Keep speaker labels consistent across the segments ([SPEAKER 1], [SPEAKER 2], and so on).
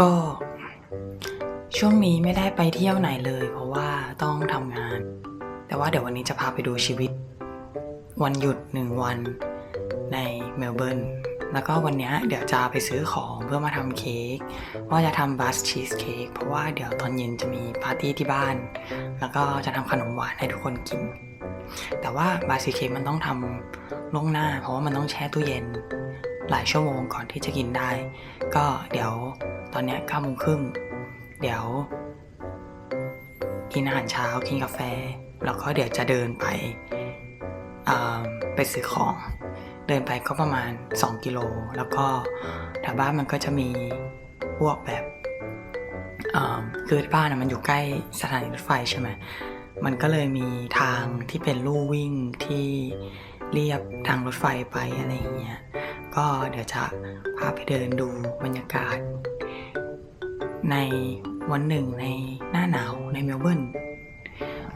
[SPEAKER 1] ก็ช่วงนี้ไม่ได้ไปเที่ยวไหนเลย เพราะว่าต้องทำงาน แต่ว่าเดี๋ยววันนี้จะพาไปดูชีวิต วันหยุดหนึ่งวันในเมลเบิร์นแล้วก็วันเนี้ยเดี๋ยวจะไปซื้อของเพื่อมาทำเค้กว่าจะทำบัสชีสเค้กเพราะว่าเดี๋ยวตอนเย็นจะมีปาร์ตี้ที่บ้าน แล้วก็จะทำขนมหวานให้ทุกคนกิน แต่ว่าบัสชีสเคมันต้องทำล่วงหน้า เพราะว่ามันต้องแช่ตู้เย็นหลายชั่วโมงก่อนที่จะกินได้ ก็เดี๋ยวตอนนี้เก้าโมงครึ่งเดี๋ยว กินอาหารเช้ากินกาแฟ แล้วก็เดี๋ยวจะเดินไปอ่าไปซื้อของ เดินไปก็ประมาณ 2 กิโล แล้วก็แถวบ้านมันก็จะมีพวกแบบอ่าคือบ้านมันอยู่ใกล้สถานีรถไฟใช่ไหม มันก็เลยมีทางที่เป็นลู่วิ่งที่เรียบทางรถไฟไปอะไรอย่างเงี้ย ก็เดี๋ยวจะพาไปเดินดูบรรยากาศ ในวันหนึ่งในหน้าหนาวในเมลเบิร์น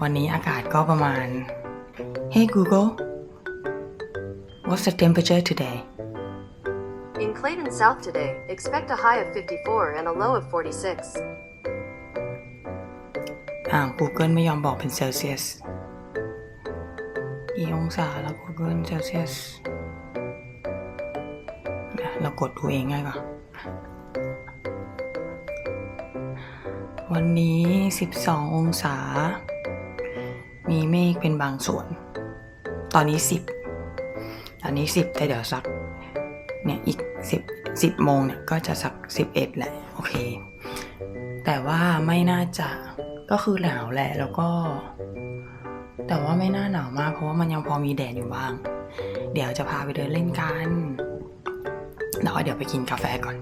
[SPEAKER 1] วันนี้อากาศก็ประมาณ Hey Google What's the temperature today
[SPEAKER 2] In Clayton South today, expect a high of 54 and a low of 46.
[SPEAKER 1] อ่าง Google ไม่ยอมบอกเป็นเซลเซียสกี่องศาแล้ว Google เซลเซียสเรากดดูเองง่ายกว่า วันนี้ 12 องศา มีเมฆเป็นบางส่วน ตอนนี้ 10 ตอนนี้ 10 แต่เดี๋ยวสัก เนี่ย อีก 10 10โมงเนี่ย ก็จะสัก 11แหละ โอเค แต่ว่าไม่น่าจะ ก็คือหนาวแหละแล้วก็ แต่ว่าไม่น่าหนาวมาก เพราะว่ามันยังพอมีแดดอยู่บ้าง เดี๋ยวจะพาไปเดินเล่นกันแล้วเดี๋ยวไปกินกาแฟก่อน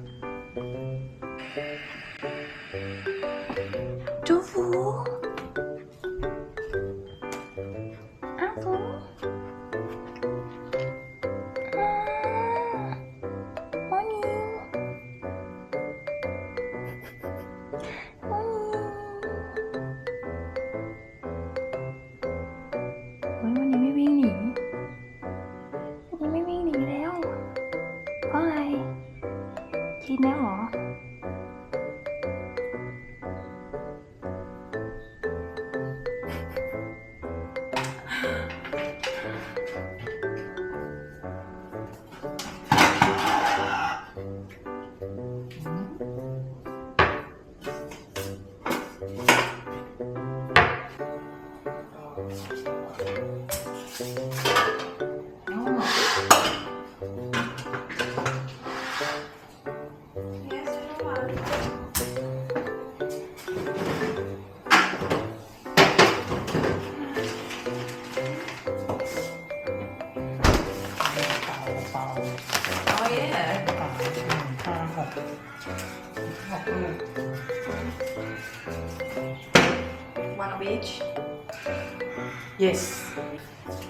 [SPEAKER 1] yes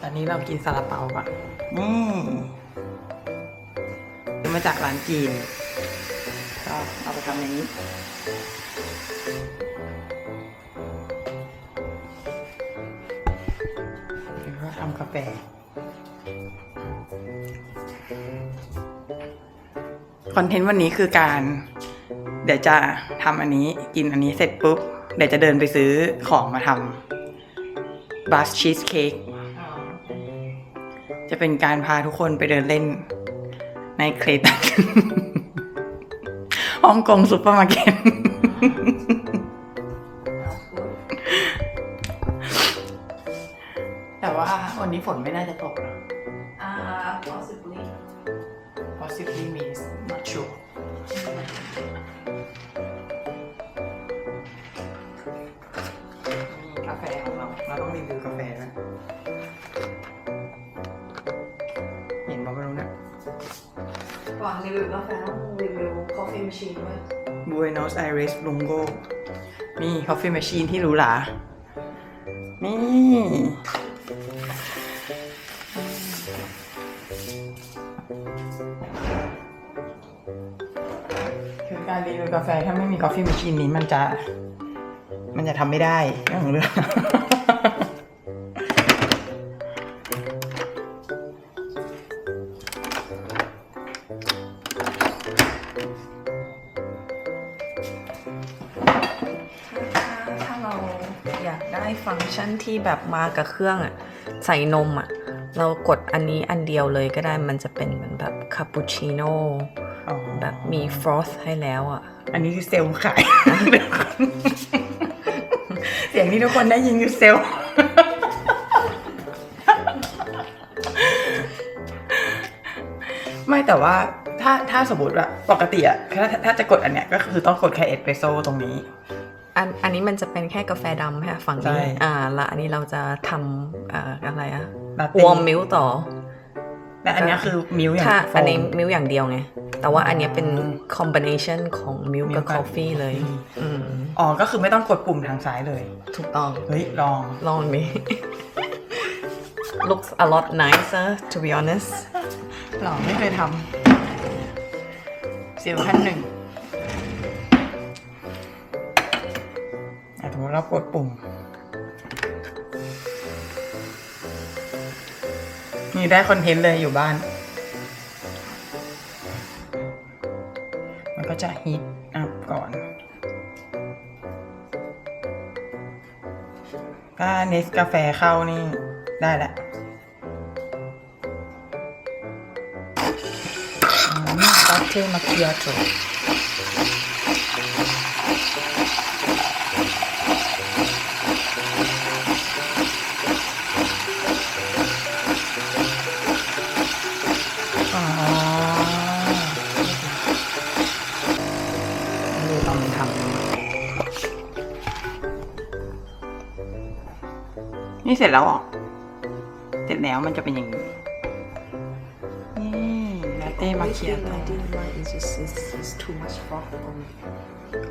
[SPEAKER 1] ตอนนี้เรากินซาลาเปาก่อนนี่ซื้อมาจากร้านจีน ก็เอาไปทำอย่างนี้ แล้วก็ทำกาแฟคอนเทนต์วันนี้คือการ เดี๋ยวจะทำอันนี้กินอันนี้เสร็จปุ๊บ เดี๋ยวจะเดินไปซื้อของมาทำ บัสชีสเค้กจะเป็นการพาทุกคนไปเดินเล่นในเครตันฮ่องกงซุปเปอร์มาร์เก็ตแต่ว่าวันนี้ฝนไม่น่าจะตกนะ
[SPEAKER 3] Uh, possibly.
[SPEAKER 1] possibly means not sure กาแฟนะ เห็นบอกไม่รู้นะ
[SPEAKER 3] ก่อนรีวิวกาแฟต้องรีวิว coffee machine ด้วย
[SPEAKER 1] Buenos Aires Lungo นี่ coffee machine ที่หรูหรา นี่คือการรีวิวกาแฟถ้าไม่มี coffee machine นี้มันจะ มันจะทำไม่ได้เรื่องของเรื่อง
[SPEAKER 4] ที่แบบมากับเครื่องอะใส่นมอะเรากดอันนี้อันเดียวเลยก็ได้มันจะเป็นเหมือนแบบคาปูชิโน่
[SPEAKER 1] อ๋อ
[SPEAKER 4] แบบมีฟรอสให้แล้วอะ
[SPEAKER 1] อันนี้คือเซลล์ขาย เสียงที่ทุกคนได้ยินคือเซลล์ ไม่แต่ว่าถ้าถ้าสมมติว่าปกติอะถ้าถ้าจะกดอันเนี้ยก็คือต้องกดแค่เอสเปรสโซ่ตรงนี้
[SPEAKER 4] อันอันนี้มันจะเป็นแค่กาแฟดำค่ะฝั่ง
[SPEAKER 1] ใช่
[SPEAKER 4] นี้ อ่าแล้วอันนี้เราจะทำอ่าอะไรอะ
[SPEAKER 1] ลาเต้
[SPEAKER 4] วอร์มมิลต่อ
[SPEAKER 1] แต่อันเนี้ยคือมิลค์อย่าง
[SPEAKER 4] ถ้า
[SPEAKER 1] โฟม
[SPEAKER 4] อันนี้มิลอย่างเดียวไง แต่ว่าอันเนี้ยเป็นคอมบิเนชันของมิล
[SPEAKER 1] milk
[SPEAKER 4] กับ
[SPEAKER 1] กับ
[SPEAKER 4] กาแฟเลยอืม
[SPEAKER 1] อ๋อ ก็คือไม่ต้องกดปุ่มทางซ้ายเลย
[SPEAKER 4] ถูกต้อง
[SPEAKER 1] เฮ้ย ลอง
[SPEAKER 4] ลองมี looks a lot nicer to be honest
[SPEAKER 1] ลองไม่เคยทำเซลล์ขั้นหนึ่ง เรากดปุ่ม นี่ได้คอนเทนต์เลยอยู่บ้าน มันก็จะฮีทอัพก่อนถ้าเนสกาแฟเข้านี่ ได้และอ๋อนี่ลาเต้มาคิอาโต สร็จแล้วเหรอเสร็จแล้วมันจะเป็นอย่างนี้นี่ลาเต้มาเคียนตั
[SPEAKER 4] ว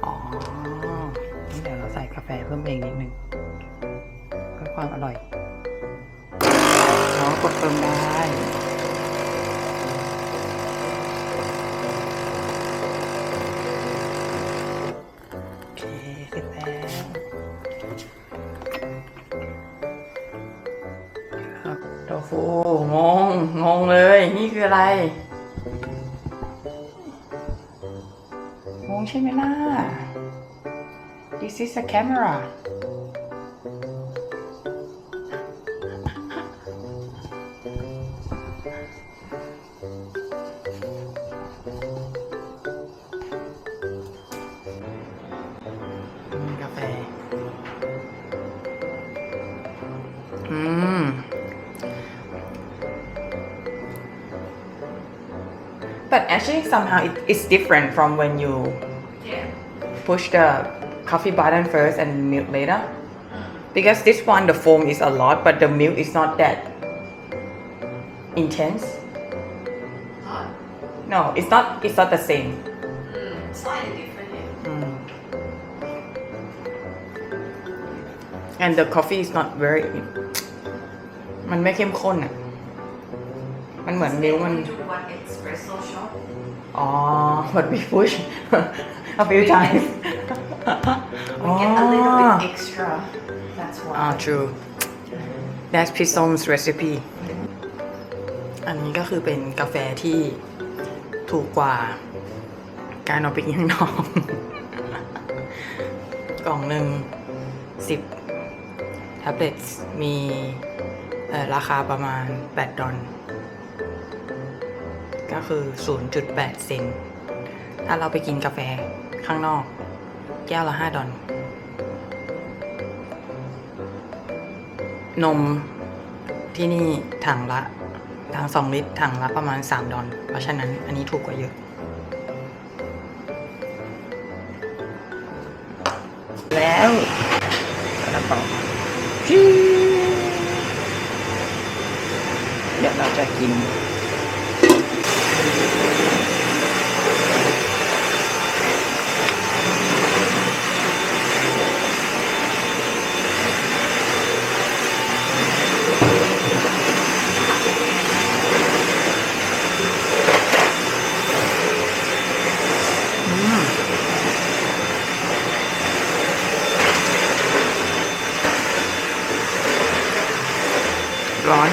[SPEAKER 1] อ๋อนี่เดี๋ยวเราใส่กาแฟเพิ่มเองนิดนึงเพื่อความอร่อยอ๋อกดเพิ่มได้ is a camera มีกาแฟ อืม but actually somehow it, it's different from when you
[SPEAKER 4] yeah
[SPEAKER 1] push the coffee button first and milk later because this one the foam is a lot but the milk is not that intense no it's not it's not the same
[SPEAKER 4] slightly different
[SPEAKER 1] Mm. and the coffee is not very มันไม่เข้มข้นอ่ะ มันเหมือนมิลค์มัน
[SPEAKER 4] do one espresso shot
[SPEAKER 1] อ๋อ but we push a few times
[SPEAKER 4] We get a little bit extra that's why
[SPEAKER 1] อ่า true that's Pisom's recipe อันนี้ก็คือเป็นกาแฟที่ถูกกว่า การเอาไปกินข้างนอก กล่องหนึ่งสิบแท็บเล็ตมีเอ่อราคาประมาณ 8 ดอลก็คือ 0.8 เซนต์ถ้าเราไปกินกาแฟข้างนอก แก้วละ5ดอลนมที่นี่ถังละถังสองลิตรถังละประมาณ3ดอลเพราะฉะนั้นอันนี้ถูกกว่าเยอะ แล้วกระป๋าเดี๋ยวเราจะกิน ร้อน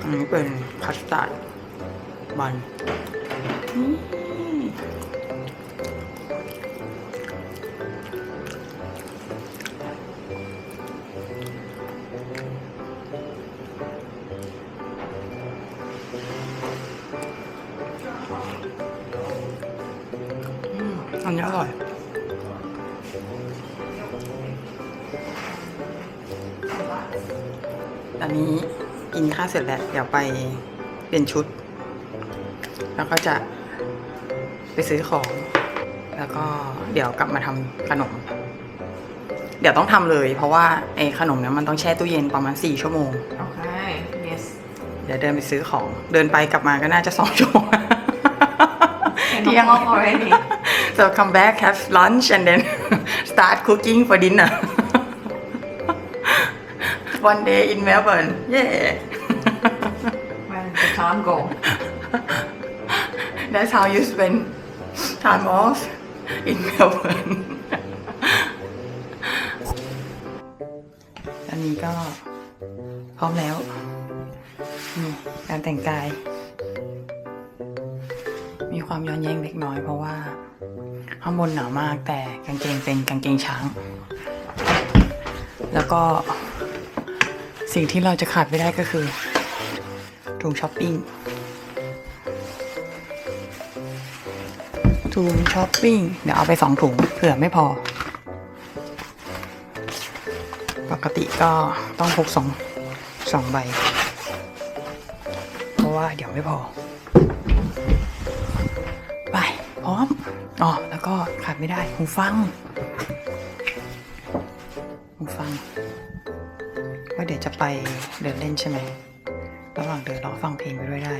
[SPEAKER 1] อันนี้ เป็นคัสตาร์ด บันอันนี้อร่อยตอนนี้กินข้าวเสร็จแล้ว เดี๋ยวไปเปลี่ยนชุด ก็จะไปซื้อของ แล้วก็เดี๋ยวกลับมาทำขนม เดี๋ยวต้องทำเลย เพราะว่าไอ้ขนมเนี้ยมันต้องแช่ตู้เย็นประมาณ 4 ชั่วโมง
[SPEAKER 4] โอเค yes
[SPEAKER 1] เดี๋ยวเดินไปซื้อของ เดินไปกลับมาก็น่าจะสองชั่วโมง
[SPEAKER 4] Ten o'clock already.
[SPEAKER 1] so come back have lunch and then start cooking for dinner one day in Melbourne yeah
[SPEAKER 4] when the time go
[SPEAKER 1] That's how you spend time off in Melbourne อันนี้ก็พร้อมแล้ว การแต่งกาย มีความย้อนแย้งเล็กน้อยเพราะว่า ข้างบนหนาวมากแต่กางเกงเป็นกางเกงช้าง แล้วก็สิ่งที่เราจะขาดไม่ได้ก็คือถุงช้อปปิ้ง ถุงช้อปปิ้ง เดี๋ยวเอาไปสองถุงเผื่อไม่พอ ปกติก็ต้องพกสองสองใบ เพราะว่าเดี๋ยวไม่พอ ไป พร้อมอ๋อแล้วก็ขาดไม่ได้หูฟังหูฟังว่าเดี๋ยวจะไปเดินเล่นใช่ไหมระหว่างเดินรอฟังเพลงไปด้วยได้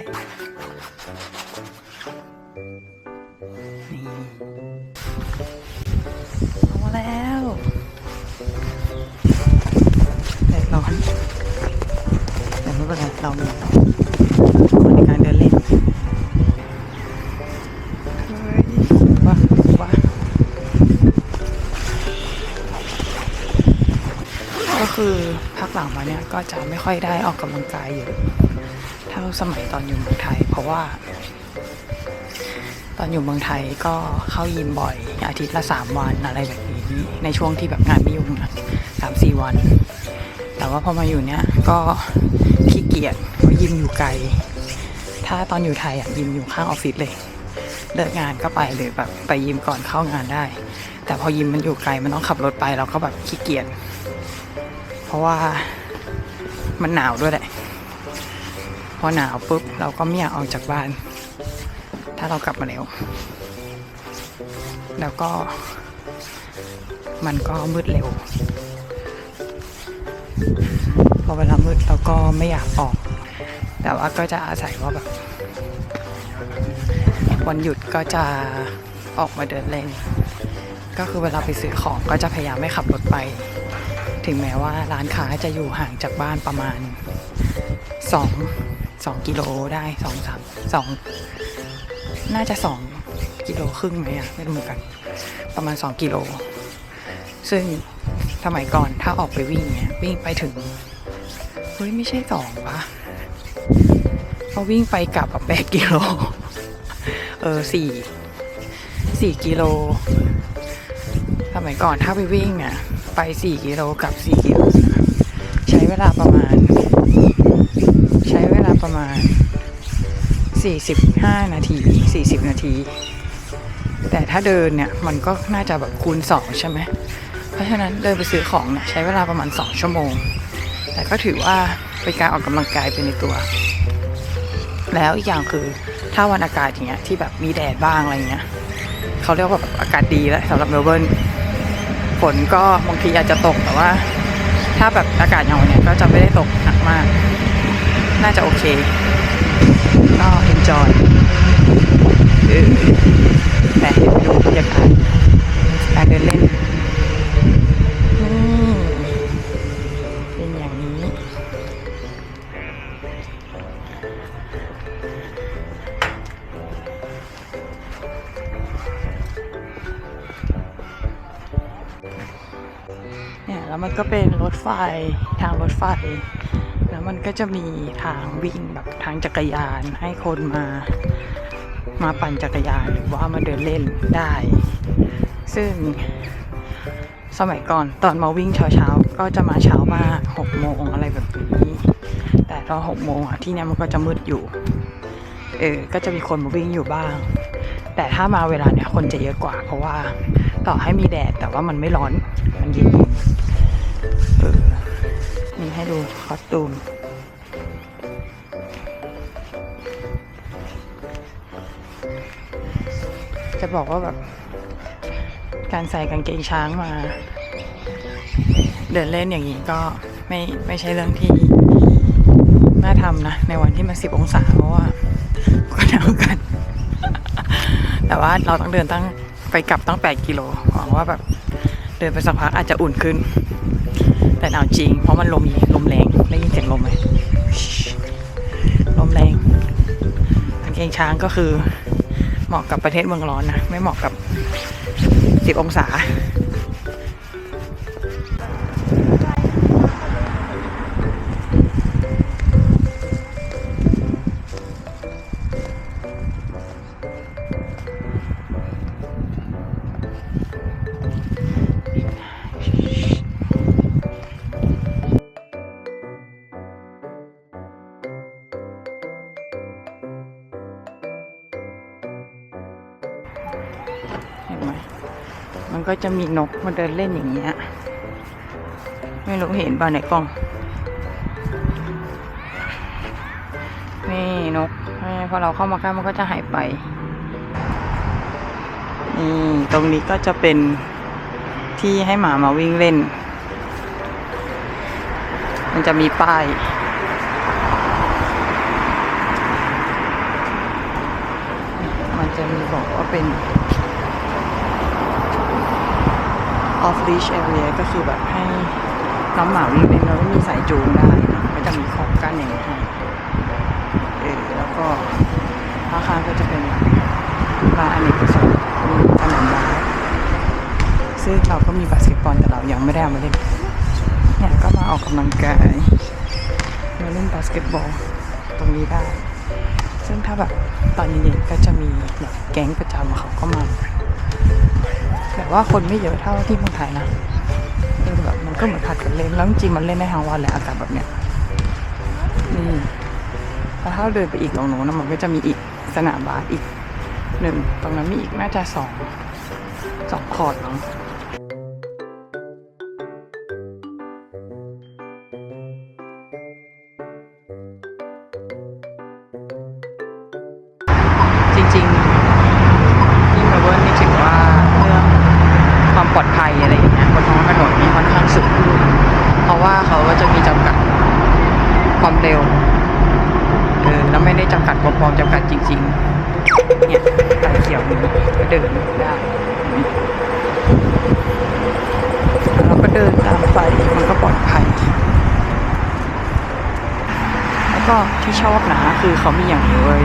[SPEAKER 1] คือพักหลังมาเนี่ยก็จะไม่ค่อยได้ออกกำลังกายเยอะเท่าสมัยตอนอยู่เมืองไทย เพราะว่า ตอนอยู่เมืองไทยก็เข้ายิมบ่อย อาทิตย์ละสามวันอะไรแบบนี้ ในช่วงที่แบบงานไม่ยุ่งนะสามสี่วัน แต่ว่าพอมาอยู่เนี้ยก็ขี้เกียจเพราะยิมอยู่ไกล ถ้าตอนอยู่ไทยอะยิมอยู่ข้างออฟฟิศเลยเลิกงานก็ไปหรือแบบไปยิมก่อนเข้างานได้ แต่พอยิมมันอยู่ไกลมันต้องขับรถไปเราก็แบบขี้เกียจ ราะว่ามันหนาวด้วยแหละพอหนาวปุ๊บเราก็ไม่อยากออกจากบ้าน ถ้าเรากลับมาแล้วแล้วก็ มันก็มืดเร็วพอเวลามืดเราก็ไม่อยากออก แต่ว่าก็จะอาศัยว่าแบบวันหยุดก็จะออกมาเดินเล่น ก็คือเวลาไปซื้อของก็จะพยายามไม่ขับรถไป ถึงแม้ว่าร้านค้าจะอยู่ห่างจากบ้านประมาณสองสองกิโลได้สองสามสองน่าจะสองกิโลครึ่งไหมอะไม่รู้เหมือนกัน ประมาณสองกิโล ซึ่งสมัยก่อนถ้าออกไปวิ่งเนี่ยวิ่งไปถึงเฮ้ยไม่ใช่สองปะพอวิ่งไปกลับแปดกิโล เออสี่สี่กิโล สมัยก่อนถ้าไปวิ่งอะ ไปสี่กิโลกลับสี่กิโลใช้เวลาประมาณ ใช้เวลาประมาณ 45 นาที 40 นาที แต่ถ้าเดินเนี่ย มันก็น่าจะแบบคูณ 2 ใช่ไหมเพราะฉะนั้นเดินไปซื้อของเนี่ยใช้เวลาประมาณ 2 ชั่วโมง แต่ก็ถือว่าเป็นการออกกำลังกายไปในตัว แล้วอีกอย่างคือถ้าวันอากาศอย่างเงี้ยที่แบบมีแดดบ้างอะไรเงี้ยเขาเรียกว่าแบบอากาศดีแล้วสำหรับเมลเบิร์น ฝนก็บางทีอาจจะตกแต่ว่า ถ้าแบบอากาศอย่างวันเนี้ยก็จะไม่ได้ตกหนักมาก น่าจะโอเค ก็ enjoy เออแต่เดี๋ยวไปดูบรรยากาศการเดินเล่น แล้วมันก็เป็นรถไฟทางรถไฟ แล้วมันก็จะมีทางวิ่งแบบทางจักรยานให้คนมา มาปั่นจักรยานหรือว่ามาเดินเล่นได้ ซึ่งสมัยก่อนตอนมาวิ่งเช้าๆก็จะมาเช้ามากหกโมงอะไรแบบนี้ แต่ตอนหกโมงอะที่เนี่ยมันก็จะมืดอยู่ เออ ก็จะมีคนมาวิ่งอยู่บ้าง แต่ถ้ามาเวลาเนี้ยคนจะเยอะกว่า เพราะว่าต่อให้มีแดดแต่ว่ามันไม่ร้อน อสตูม จะบอกว่าแบบ การใส่กางเกงช้างมา เดินเล่นอย่างนี้ก็ไม่ไม่ใช่เรื่องที่น่าทำนะ ในวันที่มันสิบองศาเพราะว่าก็หนาวกัน แต่ว่าเราต้องเดินตั้งไปกลับตั้ง8กิโลหวังว่าแบบเดินไปสักพักอาจจะอุ่นขึ้น แต่หนาวจริง เพราะมันลมลมแรงได้ยินเสียงลมไหมลมแรงกางเกงช้างก็คือ เหมาะกับประเทศเมืองร้อนนะ ไม่เหมาะกับ 10 องศา ก็จะมีนกมาเดินเล่นอย่างเงี้ย ไม่รู้เห็นป่ะในกล้อง นี่นกพอเราเข้ามาใกล้มันก็จะหายไป นี่ตรงนี้ก็จะเป็นที่ให้หมามาวิ่งเล่น มันจะมีป้ายมันจะมีบอกว่าเป็น off leash area ก็คือแบบให้น้องหมาวิ่งเล่นแล้วไม่มีสายจูงได้นะก็จะมีขอบกั้นอย่างนี้ให้เออแล้วก็ข้างๆก็จะเป็นร้านอเนกประสงค์มีสนามบาสซึ่งเราก็มีบาสเกตบอลแต่เรายังไม่ได้เอามาเล่นเนี่ยก็มาออกกำลังกายมาเล่นบาสเกตบอลตรงนี้ได้ ซึ่งถ้าแบบตอนเย็นๆก็จะมีแบบแก๊งประจำเขาก็มา แต่ว่าคนไม่เยอะเท่าที่เมืองไทยนะเออแบบมันก็เหมือนผัดกันเล่นแล้วจริงมันเล่นได้ทั้งวันแหละอากาศแบบเนี้ยนี่แล้วถ้าเดินไปอีกตรงโน้นนะมันก็จะมีอีกสนามบาสอีกหนึ่งตรงนั้นมีอีกน่าจะสองสองคอร์ดมั้ง ชอบนะ คือเขามีอย่างนี้เว้ย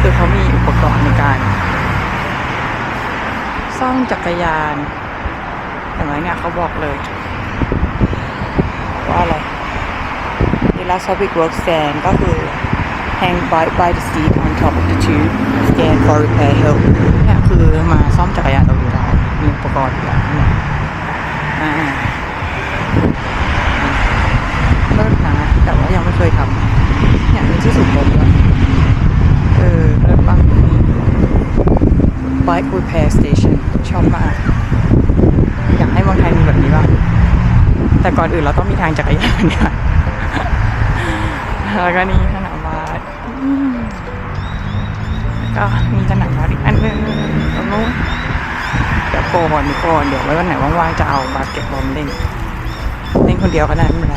[SPEAKER 1] คือเขามีอุปกรณ์ในการซ่อมจักรยานอย่างไรเนี่ยเขาบอกเลย ว่าอะไร Telescopic work stand ก็คือ hang by by the seat on top of the tube scan for repair help เนี่ยคือมาซ่อมจักรยานเราอยู่ได้มีอุปกรณ์อยู่แล้วเนี่ยอ่าเลิศนะแต่ว่ายังไม่เคยทำ เนี่ยมีที่สูบลมด้วเออเลิศมาก Bike Repair Station ชอบมาก อยากให้เมืองไทยมีแบบนี้บ้างแต่ก่อนอื่นเราต้องมีทางจักรยานเนี่ยแล้วก็นี่สนามบาสก็มีสนามบาสอีกอันนึงตรงนู้นเดี๋ยวโปรก่อนก่อนเดี๋ยวไว้วันไหนว่างๆจะเอาบาสเก็ตบอลเล่นเล่นคนเดียวก็ได้ไม่เป็นไร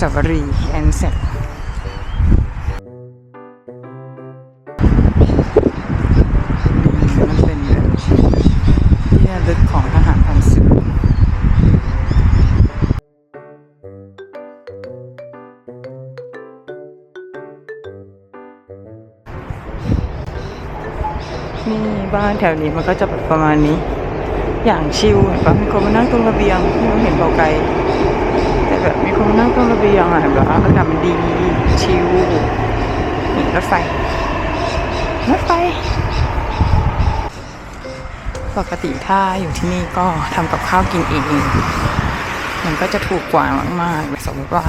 [SPEAKER 1] สวรีแอนเซ็ตมันเป็นที่ระลึกของทหารพันศึกบ้านแถวนี้มันก็จะแบบประมาณนี้ อย่างชิลเห็นปะมีคนมานั่งตรงระเบียงที่เราเห็นเบาไกล แบบมีคนนั่งตรงระเบียงอะเห็นปะอากาศมันดีชิลนี่รถไฟรถไฟ ปกติถ้าอยู่ที่นี่ก็ทำกับข้าวกินเองมันก็จะถูกกว่ามากๆสมมติว่า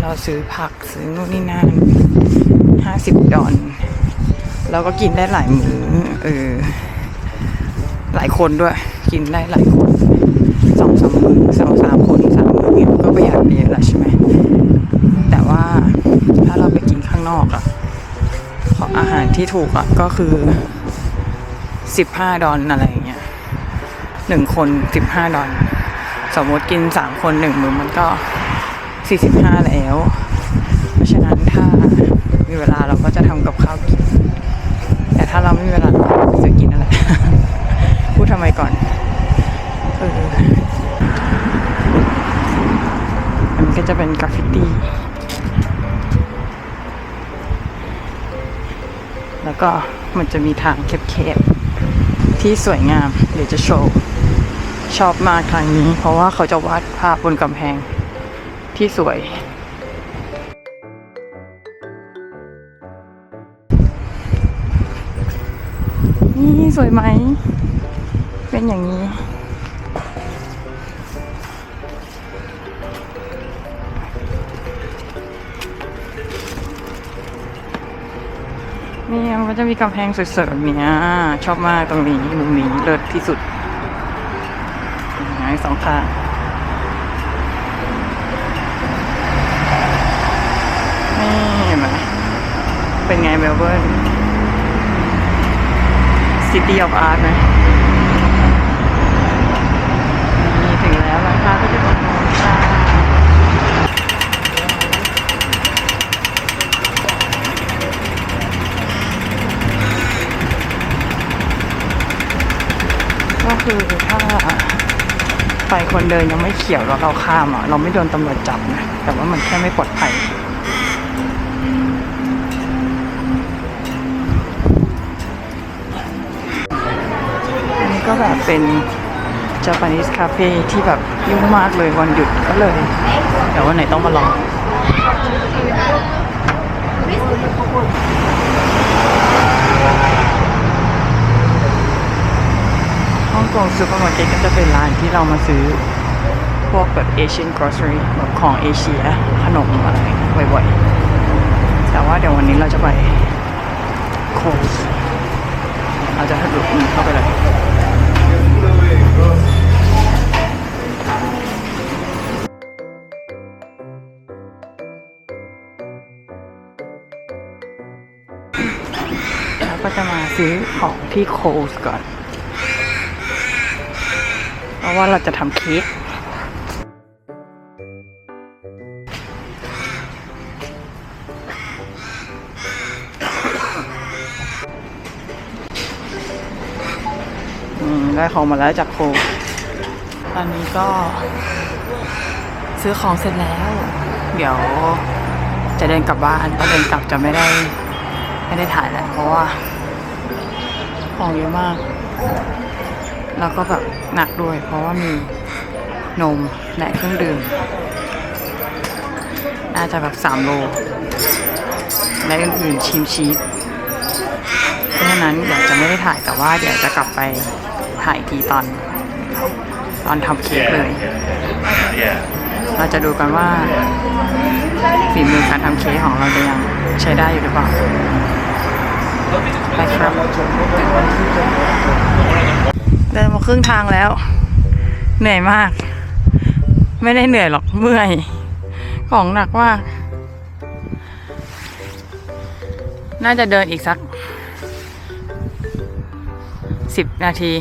[SPEAKER 1] เราซื้อผักซื้อนู่นนี่นั่นห้าสิบดอลเราก็กินได้หลายมื้อเออหลายคนด้วย กินได้หลายคนสองสามมื้อสองสาม เนี่ยก็ประหยัดเยอะแล้วใช่ไหมแต่ว่าถ้าเราไปกินข้างนอกอะขออาหารที่ถูกอะก็คือสิบห้าดอลอะไรอย่างเงี้ยหนึ่งคนสิบห้าดอลสมมติกินสามคนหนึ่งมือมันก็สี่สิบห้าแล้ว เพราะฉะนั้นถ้ามีเวลาเราก็จะทำกับข้าวกิน แต่ถ้าเราไม่มีเวลาเราก็ไปซื้อกินนั่นแหละพูดทำไมก่อนเอออันนี้ก็ จะเป็นกราฟฟิตี้ แล้วก็มันจะมีทางแคบๆ ที่สวยงามเดี๋ยวจะโชว์ชอบมากทางนี้ เพราะว่าเขาจะวาดภาพบนกำแพงที่สวย นี่สวยไหม เป็นอย่างนี้ มันจะมีกำแพงสวยๆแบบนี้ชอบมากตรงนี้มุมนี้เลิศที่สุดสองข้างนี่เห็นไหมเป็นไงเมลเบิร์น City of Art ไหมนี่ถึงแล้วราคาก็จะตรงนู้นค่ะ ก็คือถ้าไฟคนเดินยังไม่เขียวแล้วเราข้ามอะเราไม่โดนตำรวจจับนะ แต่ว่ามันแค่ไม่ปลอดภัยอันนี้ก็แบบเป็น Japanese Cafe ที่แบบยุ่งมากเลยวันหยุดก็เลยเดี๋ยววันไหนต้องมาลอง ฮ่อง กงซูเปอร์มาร์เก็ตก็จะเป็นร้านที่เรามาซื้อ พวกแบบ Asian grocery แบบของเอเชียขนมอะไรบ่อยๆ แต่ว่าเดี๋ยววันนี้เราจะไปโคสเราจะทะลุเข้าไปเลยแล้วก็จะมาซื้อของที่โคสก่อน ราะว่าเราจะทำเค้กได้ของมาแล้วจากโคตอนนี้ก็ ซื้อของเสร็จแล้ว เดี๋ยวจะเดินกลับบ้านพอเดินกลับจะไม่ได้ ไม่ได้ถ่ายแล้วเพราะว่า ของเยอะมาก แล้วก็แบบหนักด้วย เพราะว่ามีนมและเครื่องดื่ม น่าจะแบบสามโล และอื่นๆชิมชีสเพราะฉะนั้นเดี๋ยวจะไม่ได้ถ่ายแต่ว่าเดี๋ยวจะกลับไปถ่ายทีตอน ตอนทำเค้กเลย เราจะดูกันว่าฝีมือการทำเค้กของเราจะยังใช้ได้อยู่หรือเปล่าไปครับ เดินมาครึ่งทางแล้ว เหนื่อยมาก ไม่ได้เหนื่อยหรอกเมื่อย ของหนักมาก น่าจะเดินอีกสักสิบนาที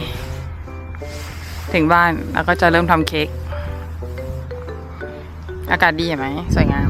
[SPEAKER 1] ถึงบ้านแล้วก็จะเริ่มทำเค้กอากาศดีไหม สวยงาม